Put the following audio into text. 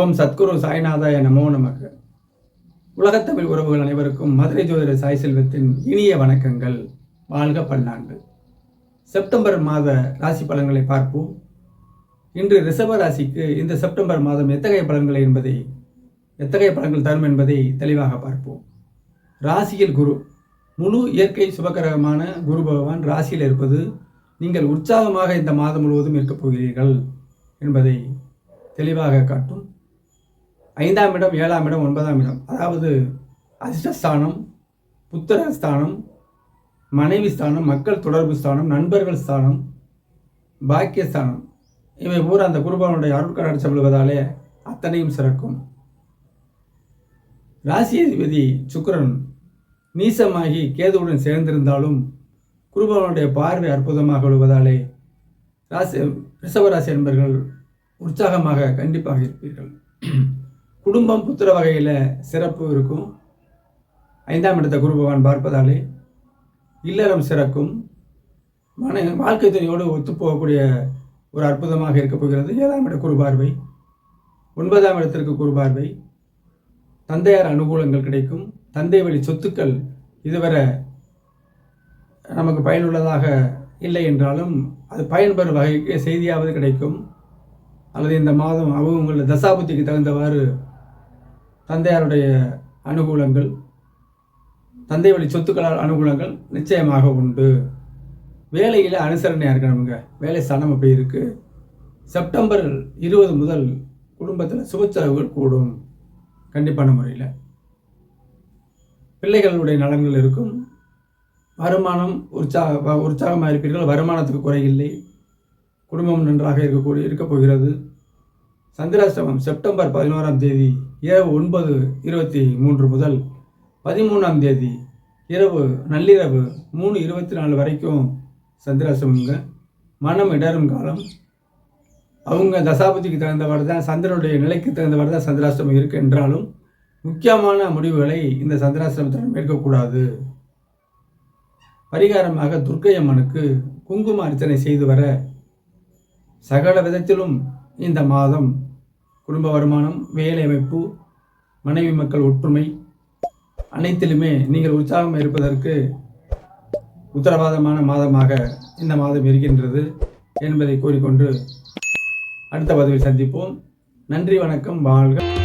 ஓம் சத்குரு சாய்நாதாய நமோ நமக்கு உலகத்தமிழ் உறவுகள் அனைவருக்கும் மதுரை ஜோதிட சாய் செல்வத்தின் இனிய வணக்கங்கள். வாழ்க பல்லாண்டு செப்டம்பர் மாத ராசி பலன்களை பார்ப்போம். இன்று ரிசர்வ ராசிக்கு இந்த செப்டம்பர் மாதம் எத்தகைய பலன்களை என்பதை எத்தகைய பலன்கள் தரும் என்பதை தெளிவாக பார்ப்போம். ராசியில் குரு. முழு இயற்கை சுபகரகமான குரு பகவான் ராசியில் இருப்பது நீங்கள் உற்சாகமாக இந்த மாதம் முழுவதும் இருக்கப் போகிறீர்கள் என்பதை தெளிவாக காட்டும். ஐந்தாம் இடம் ஏழாம் இடம் ஒன்பதாம் இடம். அதாவது அதிர்ஷ்டஸ்தானம் புத்திர ஸ்தானம் மனைவி ஸ்தானம் மக்கள் தொடர்பு ஸ்தானம் நண்பர்கள் ஸ்தானம் பாக்கியஸ்தானம். இவை பூரா அந்த குருபானுடைய அருட்கடாட்சி சொல்வதாலே அத்தனையும் சிறக்கும். ராசியதிபதி சுக்கரன் நீசமாகி கேதுவுடன் சேர்ந்திருந்தாலும் குருபானுடைய பார்வை அற்புதமாக விழுவதாலே ராசி ரிஷபராசி என்பர்கள் உற்சாகமாக கண்டிப்பாக இருப்பீர்கள். குடும்பம் புத்திர வகையில் சிறப்பு இருக்கும். ஐந்தாம் இடத்தை குரு பகவான் பார்ப்பதாலே இல்லறம் சிறக்கும். மன வாழ்க்கை துணையோடு ஒத்துப்போகக்கூடிய ஒரு அற்புதமாக இருக்கப் போகிறது. ஏழாம் இட குரு பார்வை. ஒன்பதாம் இடத்திற்கு குரு பார்வை. தந்தையார் அனுகூலங்கள் கிடைக்கும். தந்தை வழி சொத்துக்கள் இதுவரை நமக்கு பயனுள்ளதாக இல்லை என்றாலும் அது பயன்பெறும் வகைக்கு செய்தியாவது கிடைக்கும். அல்லது இந்த மாதம் அவங்க தசாபுத்திக்கு தகுந்தவாறு தந்தையாருடைய அனுகூலங்கள் தந்தை வழி சொத்துக்களால் அனுகூலங்கள் நிச்சயமாக உண்டு. வேலையில் அனுசரணையாக இருக்கணுங்க. வேலை ஸ்தானம் அப்படி இருக்குது செப்டம்பர் இருபது முதல் குடும்பத்தில் சுபச்செலவுகள் கூடும். கண்டிப்பான முறையில். பிள்ளைகளுடைய நலன்கள் இருக்கும். வருமானம் உற்சாக உற்சாகமாக இருப்பீர்கள். வருமானத்துக்கு குறையில்லை. குடும்பம் நன்றாக இருக்கக்கூடிய இருக்கப் போகிறது. சந்திராஷ்டமம் செப்டம்பர் பதினோராம் தேதி இரவு ஒன்பது இருபத்தி மூன்று முதல் பதிமூணாம் தேதி இரவு நள்ளிரவு மூணு இருபத்தி நாலு வரைக்கும் சந்திராசமுங்க மனம் இடரும் காலம். அவங்க தசாபதிக்கு தகுந்தவாறு தான் சந்திரனுடைய நிலைக்கு தகுந்தவாறு தான் சந்திராசிரமம் இருக்கு என்றாலும் முக்கியமான முடிவுகளை இந்த சந்திராஷ்டமத்தில் எடுக்கக்கூடாது. பரிகாரமாக துர்க்கை அம்மனுக்கு குங்கும அர்ச்சனை செய்து வர சகல விதத்திலும் இந்த மாதம் குடும்ப வருமானம் வேலை அமைப்பு மனைவி மக்கள் ஒற்றுமை அனைத்திலுமே நீங்கள் உற்சாகம் இருப்பதற்கு உத்தரவாதமான மாதமாக இந்த மாதம் இருக்கின்றது என்பதை கூறிக்கொண்டு அடுத்த பதிவில் சந்திப்போம். நன்றி வணக்கம் வாழ்க